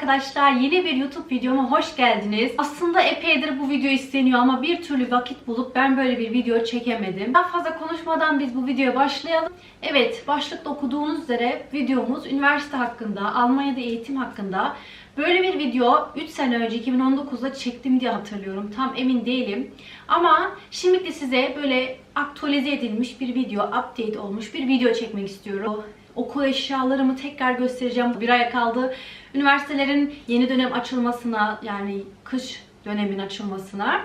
arkadaşlar yeni bir YouTube videoma hoş geldiniz. Aslında epeydir bu video isteniyor ama bir türlü vakit bulup ben böyle bir video çekemedim. Daha fazla konuşmadan biz bu videoya başlayalım. Evet başlıkta okuduğunuz üzere videomuz üniversite hakkında, Almanya'da eğitim hakkında. Böyle bir video 3 sene önce 2019'da çektim diye hatırlıyorum. Tam emin değilim. Ama şimdi size böyle aktualize edilmiş bir video, update olmuş bir video çekmek istiyorum. Okul eşyalarımı tekrar göstereceğim. Bir ay kaldı. Üniversitelerin yeni dönem açılmasına yani kış dönemin açılmasına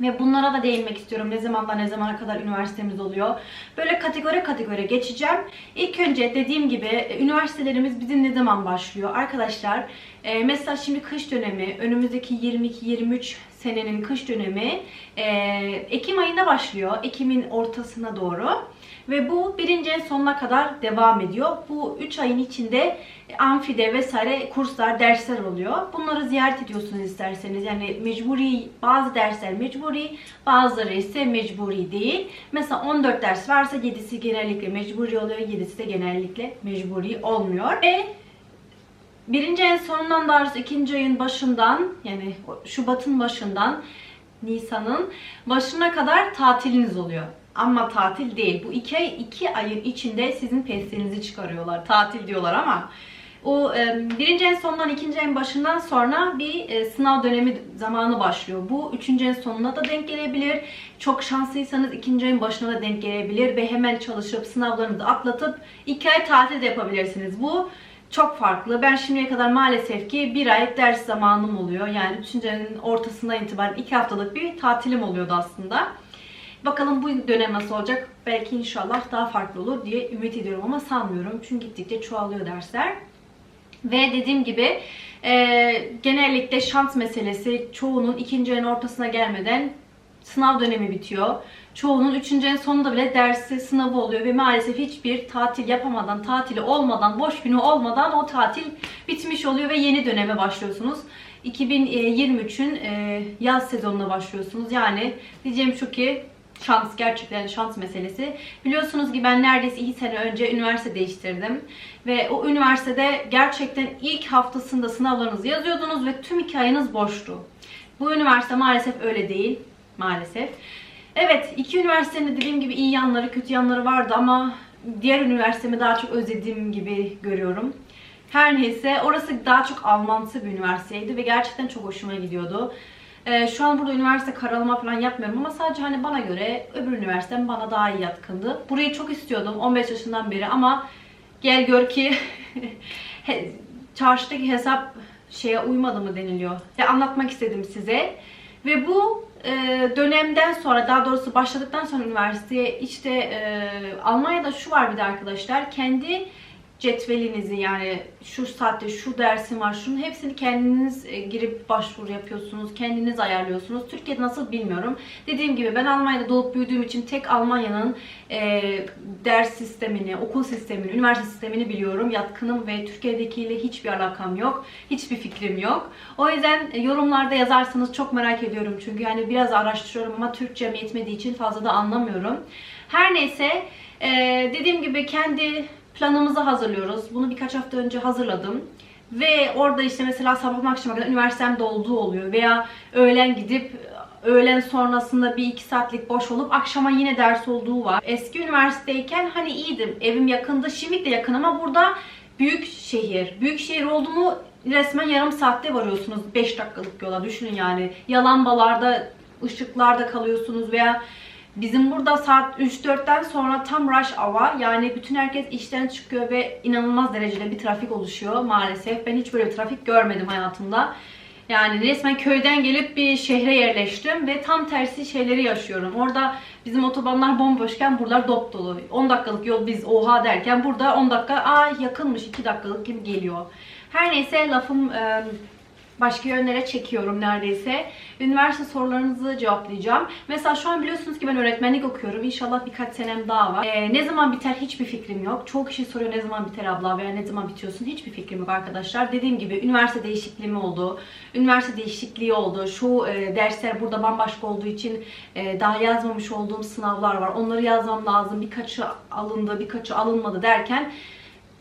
ve bunlara da değinmek istiyorum. Ne zamandan ne zamana kadar üniversitemiz oluyor. Böyle kategori kategori geçeceğim. İlk önce dediğim gibi e, üniversitelerimiz bizim ne zaman başlıyor? Arkadaşlar e, mesela şimdi kış dönemi, önümüzdeki 22-23 senenin kış dönemi e, Ekim ayında başlıyor. Ekim'in ortasına doğru. Ve bu birinci en sonuna kadar devam ediyor. Bu 3 ayın içinde amfide vesaire kurslar, dersler oluyor. Bunları ziyaret ediyorsunuz isterseniz. Yani mecburi, bazı dersler mecburi, bazıları ise mecburi değil. Mesela 14 ders varsa 7'si genellikle mecburi oluyor, 7'si de genellikle mecburi olmuyor. Ve birinci ayın sonundan daha doğrusu ikinci ayın başından yani Şubat'ın başından Nisan'ın başına kadar tatiliniz oluyor. Ama tatil değil. Bu iki, ay, iki ayın içinde sizin peslerinizi çıkarıyorlar. Tatil diyorlar ama o e, birinci en sonundan ikinci en başından sonra bir e, sınav dönemi zamanı başlıyor. Bu üçüncü en sonuna da denk gelebilir. Çok şanslıysanız ikinci ayın başına da denk gelebilir ve hemen çalışıp sınavlarınızı atlatıp iki ay tatil de yapabilirsiniz. Bu çok farklı. Ben şimdiye kadar maalesef ki bir ay ders zamanım oluyor. Yani üçüncü ortasından itibaren iki haftalık bir tatilim oluyordu aslında. Bakalım bu dönem nasıl olacak? Belki inşallah daha farklı olur diye ümit ediyorum ama sanmıyorum. Çünkü gittikçe çoğalıyor dersler. Ve dediğim gibi e, genellikle şans meselesi çoğunun ikinci ayın ortasına gelmeden sınav dönemi bitiyor. Çoğunun üçüncü ayın sonunda bile dersi sınavı oluyor ve maalesef hiçbir tatil yapamadan, tatili olmadan, boş günü olmadan o tatil bitmiş oluyor ve yeni döneme başlıyorsunuz. 2023'ün e, yaz sezonuna başlıyorsunuz. Yani diyeceğim şu ki şans gerçekten şans meselesi. Biliyorsunuz ki ben neredeyse 2 sene önce üniversite değiştirdim. Ve o üniversitede gerçekten ilk haftasında sınavlarınızı yazıyordunuz ve tüm hikayeniz boştu. Bu üniversite maalesef öyle değil. Maalesef. Evet iki üniversitenin dediğim gibi iyi yanları kötü yanları vardı ama diğer üniversitemi daha çok özlediğim gibi görüyorum. Her neyse orası daha çok Almansı bir üniversiteydi ve gerçekten çok hoşuma gidiyordu. Ee, şu an burada üniversite karalama falan yapmıyorum ama sadece hani bana göre öbür üniversitem bana daha iyi yatkındı. Burayı çok istiyordum 15 yaşından beri ama gel gör ki çarşıdaki hesap şeye uymadı mı deniliyor. Ve anlatmak istedim size. Ve bu e, dönemden sonra daha doğrusu başladıktan sonra üniversiteye işte e, Almanya'da şu var bir de arkadaşlar kendi cetvelinizi yani şu saatte şu dersim var şunun hepsini kendiniz e, girip başvuru yapıyorsunuz. Kendiniz ayarlıyorsunuz. Türkiye'de nasıl bilmiyorum. Dediğim gibi ben Almanya'da doğup büyüdüğüm için tek Almanya'nın e, ders sistemini, okul sistemini, üniversite sistemini biliyorum. Yatkınım ve Türkiye'dekiyle hiçbir alakam yok. Hiçbir fikrim yok. O yüzden e, yorumlarda yazarsanız çok merak ediyorum. Çünkü yani biraz araştırıyorum ama Türkçem yetmediği için fazla da anlamıyorum. Her neyse e, dediğim gibi kendi planımızı hazırlıyoruz. Bunu birkaç hafta önce hazırladım. Ve orada işte mesela sabah akşama kadar üniversitem dolduğu oluyor. Veya öğlen gidip öğlen sonrasında bir iki saatlik boş olup akşama yine ders olduğu var. Eski üniversiteyken hani iyiydim. Evim yakındı. Şimdi de yakın ama burada büyük şehir. Büyük şehir oldu mu resmen yarım saatte varıyorsunuz 5 dakikalık yola. Düşünün yani. Yalambalarda, ışıklarda kalıyorsunuz veya Bizim burada saat 3-4'ten sonra tam rush hour yani bütün herkes işten çıkıyor ve inanılmaz derecede bir trafik oluşuyor maalesef. Ben hiç böyle trafik görmedim hayatımda. Yani resmen köyden gelip bir şehre yerleştim ve tam tersi şeyleri yaşıyorum. Orada bizim otobanlar bomboşken buralar dop dolu. 10 dakikalık yol biz oha derken burada 10 dakika aa yakınmış 2 dakikalık gibi geliyor. Her neyse lafım başka yönlere çekiyorum neredeyse. Üniversite sorularınızı cevaplayacağım. Mesela şu an biliyorsunuz ki ben öğretmenlik okuyorum. İnşallah birkaç senem daha var. Ee, ne zaman biter hiçbir fikrim yok. Çoğu kişi soruyor ne zaman biter abla veya ne zaman bitiyorsun hiçbir fikrim yok arkadaşlar. Dediğim gibi üniversite değişikliği oldu? Üniversite değişikliği oldu. Şu e, dersler burada bambaşka olduğu için e, daha yazmamış olduğum sınavlar var. Onları yazmam lazım. Birkaçı alındı, birkaçı alınmadı derken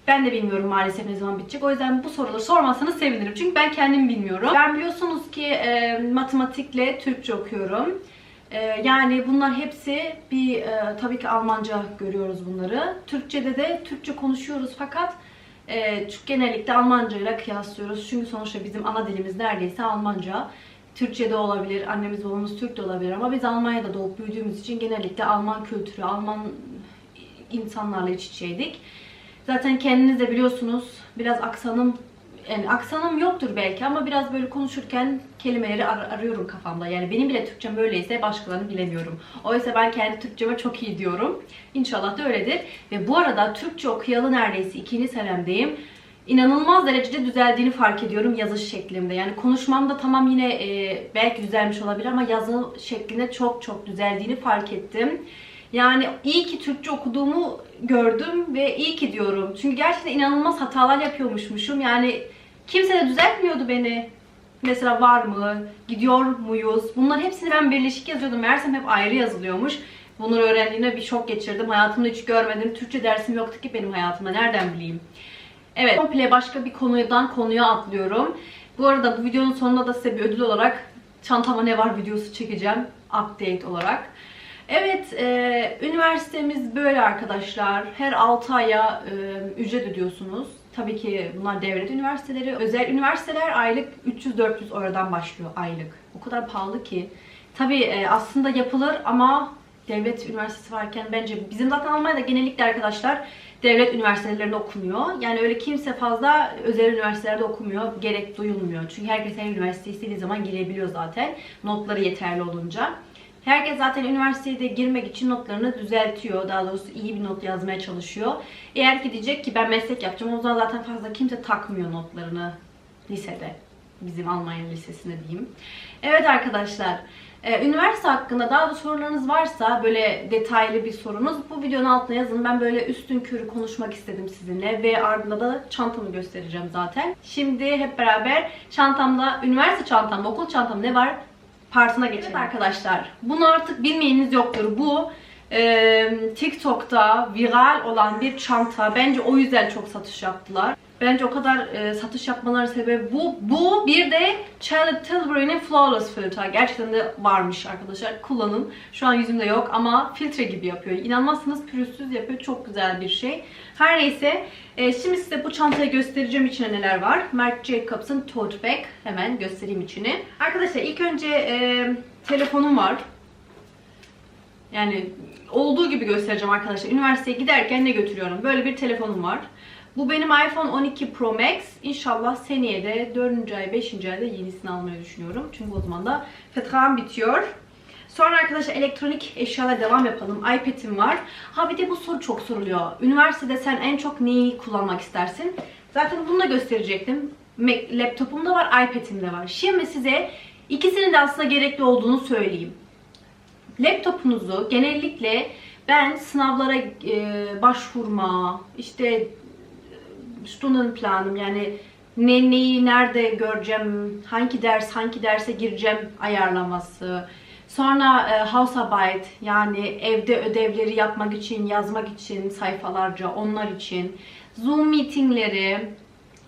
Ben de bilmiyorum maalesef ne zaman bitecek. O yüzden bu soruları sormazsanız sevinirim. Çünkü ben kendim bilmiyorum. Ben biliyorsunuz ki e, matematikle Türkçe okuyorum. E, yani bunlar hepsi bir e, tabii ki Almanca görüyoruz bunları. Türkçede de Türkçe konuşuyoruz fakat e, genellikle Almanca ile kıyaslıyoruz. Çünkü sonuçta bizim ana dilimiz neredeyse Almanca. Türkçe de olabilir, annemiz babamız Türk de olabilir ama biz Almanya'da doğup büyüdüğümüz için genellikle Alman kültürü, Alman insanlarla iç içeydik. Zaten kendiniz de biliyorsunuz biraz aksanım yani aksanım yoktur belki ama biraz böyle konuşurken kelimeleri ar- arıyorum kafamda. Yani benim bile Türkçem böyleyse başkalarını bilemiyorum. Oysa ben kendi Türkçeme çok iyi diyorum. İnşallah da öyledir. Ve bu arada Türkçe okuyalı neredeyse ikinci senemdeyim. İnanılmaz derecede düzeldiğini fark ediyorum yazış şeklimde. Yani konuşmamda tamam yine e, belki düzelmiş olabilir ama yazı şeklinde çok çok düzeldiğini fark ettim. Yani iyi ki Türkçe okuduğumu gördüm ve iyi ki diyorum. Çünkü gerçekten inanılmaz hatalar yapıyormuşmuşum. Yani kimse de düzeltmiyordu beni. Mesela var mı? Gidiyor muyuz? Bunların hepsini ben birleşik yazıyordum. Meğersem hep ayrı yazılıyormuş. Bunları öğrendiğimde bir şok geçirdim. Hayatımda hiç görmedim. Türkçe dersim yoktu ki benim hayatımda. Nereden bileyim? Evet, komple başka bir konudan konuya atlıyorum. Bu arada bu videonun sonunda da size bir ödül olarak çantama ne var videosu çekeceğim. Update olarak. Evet, e, üniversitemiz böyle arkadaşlar. Her 6 aya e, ücret ödüyorsunuz. Tabii ki bunlar devlet üniversiteleri. Özel üniversiteler aylık 300-400 oradan başlıyor aylık. O kadar pahalı ki. Tabii e, aslında yapılır ama devlet üniversitesi varken bence bizim zaten Almanya'da genellikle arkadaşlar devlet üniversitelerinde okunuyor. Yani öyle kimse fazla özel üniversitelerde okumuyor. Gerek duyulmuyor. Çünkü herkes her üniversite istediği zaman girebiliyor zaten. Notları yeterli olunca. Herkes zaten üniversiteye de girmek için notlarını düzeltiyor. Daha doğrusu iyi bir not yazmaya çalışıyor. Eğer ki diyecek ki ben meslek yapacağım o zaman zaten fazla kimse takmıyor notlarını lisede. Bizim Almanya lisesinde diyeyim. Evet arkadaşlar. Ee, üniversite hakkında daha da sorularınız varsa böyle detaylı bir sorunuz bu videonun altına yazın. Ben böyle üstün körü konuşmak istedim sizinle ve ardında da çantamı göstereceğim zaten. Şimdi hep beraber çantamda, üniversite çantamda, okul çantamda ne var partına geçelim. Evet arkadaşlar bunu artık bilmeyeniniz yoktur. Bu e, TikTok'ta viral olan bir çanta. Bence o yüzden çok satış yaptılar. Bence o kadar e, satış yapmaları sebebi bu. Bu bir de Charlotte Tilbury'nin Flawless filtre. Gerçekten de varmış arkadaşlar. Kullanın. Şu an yüzümde yok ama filtre gibi yapıyor. İnanmazsınız pürüzsüz yapıyor. Çok güzel bir şey. Her neyse. e, şimdi size bu çantayı göstereceğim içine neler var. Marc Jacobs'ın tote bag. Hemen göstereyim içini. Arkadaşlar ilk önce e, telefonum var. Yani olduğu gibi göstereceğim arkadaşlar. Üniversiteye giderken ne götürüyorum? Böyle bir telefonum var. Bu benim iPhone 12 Pro Max. İnşallah seneye de 4. ay 5. ayda yenisini almayı düşünüyorum. Çünkü o zaman da fetrağım bitiyor. Sonra arkadaşlar elektronik eşyalara devam yapalım. iPad'im var. Ha bir de bu soru çok soruluyor. Üniversitede sen en çok neyi kullanmak istersin? Zaten bunu da gösterecektim. Laptopum da var, iPad'im de var. Şimdi size ikisinin de aslında gerekli olduğunu söyleyeyim. Laptopunuzu genellikle ben sınavlara e, başvurma, işte e, Stundenplanım yani ne neyi nerede göreceğim, hangi ders hangi derse gireceğim ayarlaması. Sonra e, Hausarbeit yani evde ödevleri yapmak için, yazmak için sayfalarca onlar için. Zoom meetingleri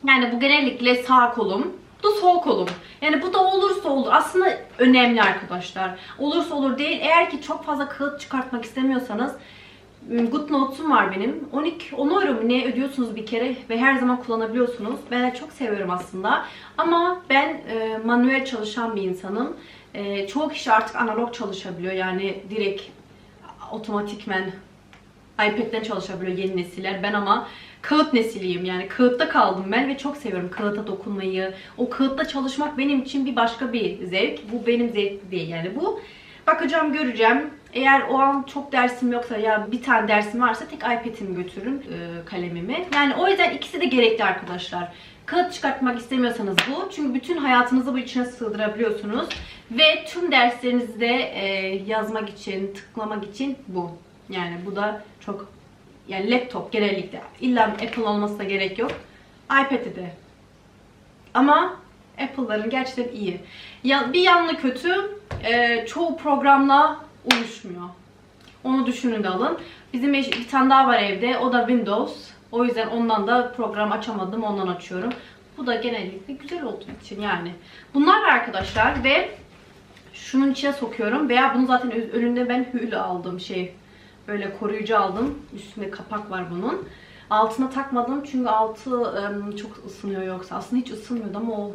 yani bu genellikle sağ kolum. Bu sol kolum. Yani bu da olursa olur. Aslında önemli arkadaşlar. Olursa olur değil. Eğer ki çok fazla kağıt çıkartmak istemiyorsanız Good Notes'um var benim. 12 10 euro mu ne ödüyorsunuz bir kere ve her zaman kullanabiliyorsunuz. Ben de çok seviyorum aslında. Ama ben e, manuel çalışan bir insanım. E, çoğu kişi artık analog çalışabiliyor. Yani direkt otomatikmen iPad'den çalışabiliyor yeni nesiller. Ben ama kağıt nesiliyim yani kağıtta kaldım ben ve çok seviyorum kağıta dokunmayı. O kağıtta çalışmak benim için bir başka bir zevk. Bu benim zevk değil yani bu. Bakacağım göreceğim. Eğer o an çok dersim yoksa ya bir tane dersim varsa tek iPad'imi götürürüm e, kalemimi. Yani o yüzden ikisi de gerekli arkadaşlar. Kağıt çıkartmak istemiyorsanız bu. Çünkü bütün hayatınızı bu içine sığdırabiliyorsunuz. Ve tüm derslerinizi de e, yazmak için, tıklamak için bu. Yani bu da çok yani laptop genellikle. İlla Apple olmasına gerek yok. iPad'de de. Ama Apple'ların gerçekten iyi. Ya, bir yanlı kötü, e, çoğu programla uyuşmuyor. Onu düşünün de alın. Bizim bir tane daha var evde. O da Windows. O yüzden ondan da program açamadım. Ondan açıyorum. Bu da genellikle güzel olduğu için yani. Bunlar var arkadaşlar ve şunun içine sokuyorum. Veya bunu zaten önünde ben hül aldım şey. Böyle koruyucu aldım. Üstünde kapak var bunun. Altına takmadım çünkü altı em, çok ısınıyor yoksa. Aslında hiç ısınmıyordu ama o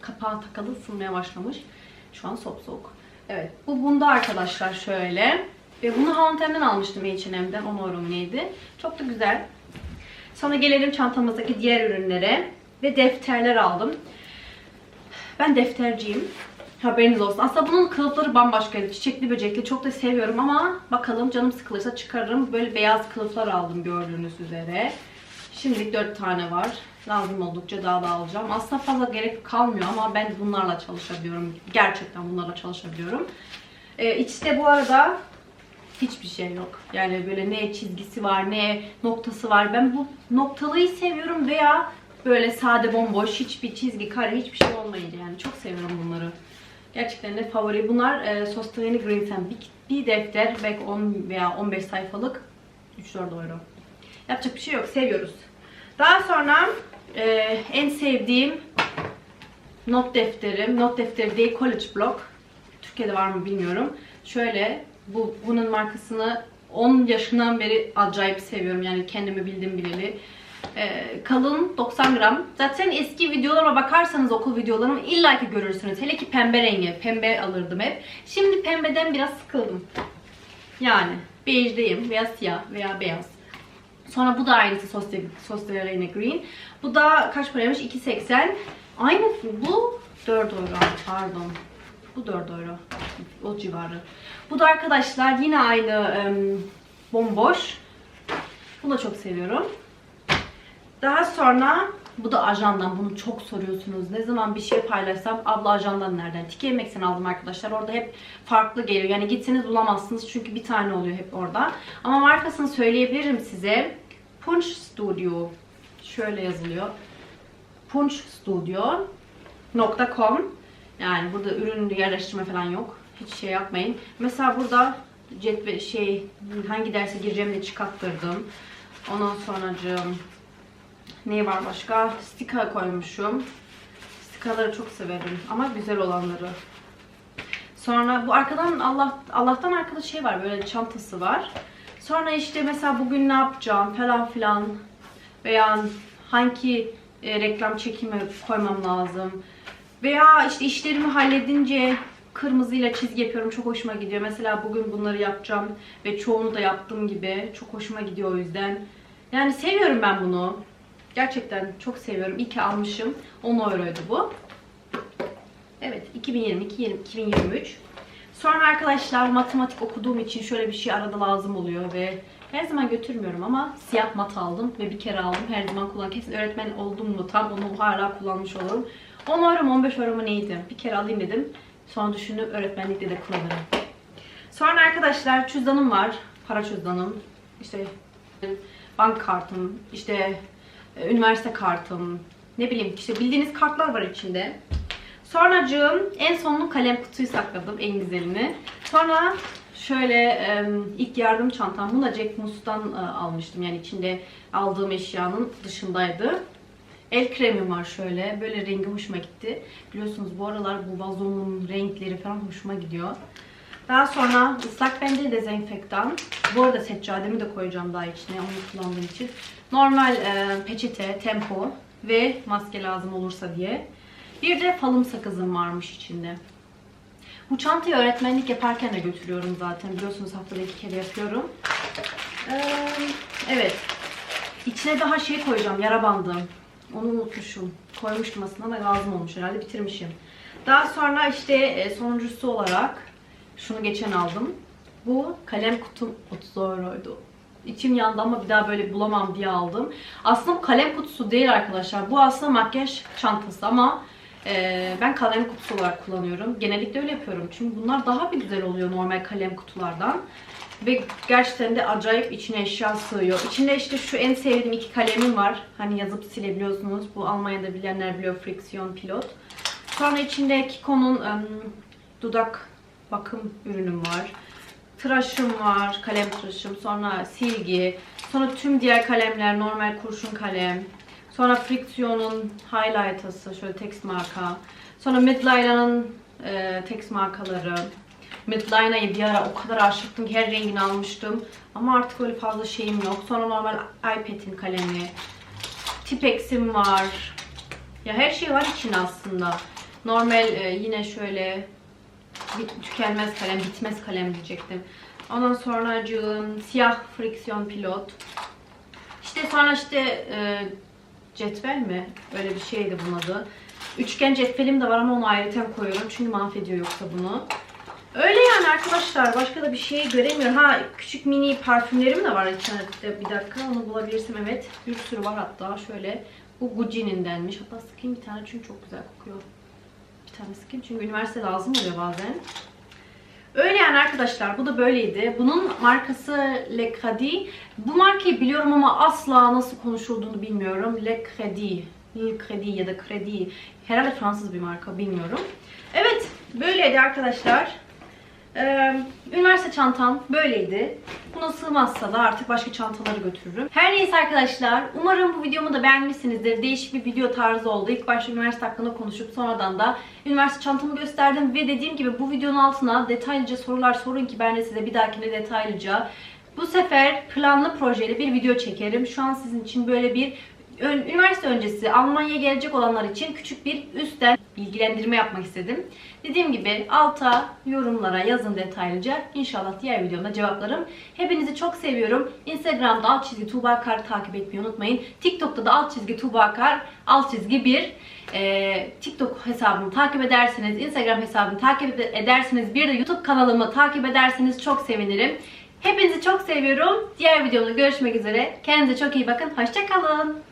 kapağı takalı ısınmaya başlamış. Şu an soğuk soğuk. Evet. Bu bunda arkadaşlar şöyle. Ve bunu H&M'den almıştım H&M'den. 10 euro neydi? Çok da güzel. Sonra gelelim çantamızdaki diğer ürünlere. Ve defterler aldım. Ben defterciyim. Haberiniz olsun. Aslında bunun kılıfları bambaşkaydı. Çiçekli böcekli. Çok da seviyorum ama bakalım canım sıkılırsa çıkarırım. Böyle beyaz kılıflar aldım gördüğünüz üzere. Şimdilik 4 tane var. Lazım oldukça daha da alacağım. Aslında fazla gerek kalmıyor ama ben bunlarla çalışabiliyorum. Gerçekten bunlarla çalışabiliyorum. Ee, içte bu arada hiçbir şey yok. Yani böyle ne çizgisi var ne noktası var. Ben bu noktalıyı seviyorum veya böyle sade bomboş hiçbir çizgi kare hiçbir şey olmayınca yani çok seviyorum bunları. Gerçekten de favori. Bunlar e, Sostaveni Green Sen. Bir, bir defter belki 10 veya 15 sayfalık 3-4 euro. Yapacak bir şey yok. Seviyoruz. Daha sonra e, en sevdiğim not defterim. Not defteri değil College Block. Türkiye'de var mı bilmiyorum. Şöyle bu bunun markasını 10 yaşından beri acayip seviyorum. Yani kendimi bildim bileli. Ee, kalın 90 gram. Zaten eski videolarıma bakarsanız okul videolarımı illaki görürsünüz. Hele ki pembe rengi. Pembe alırdım hep. Şimdi pembeden biraz sıkıldım. Yani bejdeyim veya siyah veya beyaz. Sonra bu da aynısı Sosterene Green. Bu da kaç paraymış? 2.80. Aynı bu 4 euro. Pardon. Bu 4 euro. O civarı. Bu da arkadaşlar yine aynı em, bomboş. Bunu da çok seviyorum. Daha sonra bu da ajandan. Bunu çok soruyorsunuz. Ne zaman bir şey paylaşsam abla ajandan nereden? Tiki Yemek'ten aldım arkadaşlar. Orada hep farklı geliyor. Yani gitseniz bulamazsınız. Çünkü bir tane oluyor hep orada. Ama markasını söyleyebilirim size. Punch Studio. Şöyle yazılıyor. punchstudio.com Yani burada ürün yerleştirme falan yok. Hiç şey yapmayın. Mesela burada cetve şey hangi derse gireceğimi de çıkarttırdım. Ondan sonracığım ne var başka? Sticker koymuşum. Stickerları çok severim ama güzel olanları. Sonra bu arkadan Allah Allah'tan arkada şey var böyle çantası var. Sonra işte mesela bugün ne yapacağım falan filan veya hangi e, reklam çekimi koymam lazım. Veya işte işlerimi halledince kırmızıyla çizgi yapıyorum. Çok hoşuma gidiyor. Mesela bugün bunları yapacağım ve çoğunu da yaptığım gibi. Çok hoşuma gidiyor o yüzden. Yani seviyorum ben bunu. Gerçekten çok seviyorum. İyi ki almışım. 10 euroydu bu. Evet 2022-2023. Sonra arkadaşlar matematik okuduğum için şöyle bir şey arada lazım oluyor ve her zaman götürmüyorum ama siyah mat aldım ve bir kere aldım. Her zaman kullan. Kesin öğretmen oldum mu tam onu hala kullanmış olurum. 10 euro mu 15 euro mu neydi? Bir kere alayım dedim. Sonra düşündüm öğretmenlikte de kullanırım. Sonra arkadaşlar cüzdanım var. Para cüzdanım. İşte bank kartım, işte üniversite kartım, ne bileyim işte bildiğiniz kartlar var içinde. Sonracığım en sonlu kalem kutuyu sakladım en güzelini. Sonra şöyle ilk yardım çantam. Bunu da Jack Moose'dan e, almıştım. Yani içinde aldığım eşyanın dışındaydı. El kremim var şöyle. Böyle rengi hoşuma gitti. Biliyorsunuz bu aralar bu vazonun renkleri falan hoşuma gidiyor. Daha sonra ıslak mendil dezenfektan. Bu arada seccademi de koyacağım daha içine onu kullandığım için. Normal e, peçete, tempo ve maske lazım olursa diye. Bir de falım sakızım varmış içinde. Bu çantayı öğretmenlik yaparken de götürüyorum zaten. Biliyorsunuz haftada iki kere yapıyorum. Ee, evet. İçine daha şey koyacağım. Yara bandı. Onu unutmuşum. Koymuştum aslında da lazım olmuş herhalde. Bitirmişim. Daha sonra işte e, sonuncusu olarak şunu geçen aldım. Bu kalem kutum 30 euroydu. İçim yandı ama bir daha böyle bulamam diye aldım. Aslında kalem kutusu değil arkadaşlar. Bu aslında makyaj çantası ama e, ben kalem kutusu olarak kullanıyorum. Genellikle öyle yapıyorum. Çünkü bunlar daha bir güzel oluyor normal kalem kutulardan. Ve gerçekten de acayip içine eşya sığıyor. İçinde işte şu en sevdiğim iki kalemim var. Hani yazıp silebiliyorsunuz. Bu Almanya'da bilenler biliyor Friction Pilot. Sonra içinde Kiko'nun ım, dudak bakım ürünüm var. Tıraşım var, kalem tıraşım, sonra silgi, Sonra tüm diğer kalemler normal kurşun kalem. Sonra Friction'un highlightası şöyle text marka. Sonra Midlina'nın e, text markaları. Midlina'yı bir ara o kadar aşıktım ki her rengini almıştım. Ama artık öyle fazla şeyim yok. Sonra normal iPad'in kalemi. Tipex'im var. Ya her şey var için aslında. Normal e, yine şöyle bit- tükenmez kalem, bitmez kalem diyecektim. Ondan sonra siyah friksiyon pilot. İşte sonra işte e, cetvel mi? Öyle bir şeydi bunun adı. Üçgen cetvelim de var ama onu ayrıca koyuyorum çünkü mahvediyor yoksa bunu. Öyle yani arkadaşlar. Başka da bir şey göremiyorum. Ha küçük mini parfümlerim de var internette. Bir dakika onu bulabilirsem evet. Bir sürü var hatta. Şöyle bu Gucci'nindenmiş. Hatta sıkayım bir tane çünkü çok güzel kokuyor. Tane sıkayım çünkü üniversite lazım oluyor bazen. Öyle yani arkadaşlar bu da böyleydi. Bunun markası Le Credi. Bu markayı biliyorum ama asla nasıl konuşulduğunu bilmiyorum. Le Credi. Le Credi ya da Credi. Herhalde Fransız bir marka bilmiyorum. Evet böyleydi arkadaşlar. Ee, üniversite çantam böyleydi. Buna sığmazsa da artık başka çantaları götürürüm. Her neyse arkadaşlar. Umarım bu videomu da beğenmişsinizdir. Değişik bir video tarzı oldu. İlk başta üniversite hakkında konuşup sonradan da üniversite çantamı gösterdim. Ve dediğim gibi bu videonun altına detaylıca sorular sorun ki ben de size bir dahakine detaylıca bu sefer planlı projeli bir video çekerim. Şu an sizin için böyle bir ön- üniversite öncesi Almanya'ya gelecek olanlar için küçük bir üstten bilgilendirme yapmak istedim. Dediğim gibi alta yorumlara yazın detaylıca. İnşallah diğer videomda cevaplarım. Hepinizi çok seviyorum. Instagram'da alt çizgi Tuğba Kar takip etmeyi unutmayın. TikTok'ta da alt çizgi Tuğba Kar alt çizgi 1 ee, TikTok hesabımı takip ederseniz, Instagram hesabımı takip ederseniz, bir de YouTube kanalımı takip ederseniz çok sevinirim. Hepinizi çok seviyorum. Diğer videomda görüşmek üzere. Kendinize çok iyi bakın. Hoşçakalın.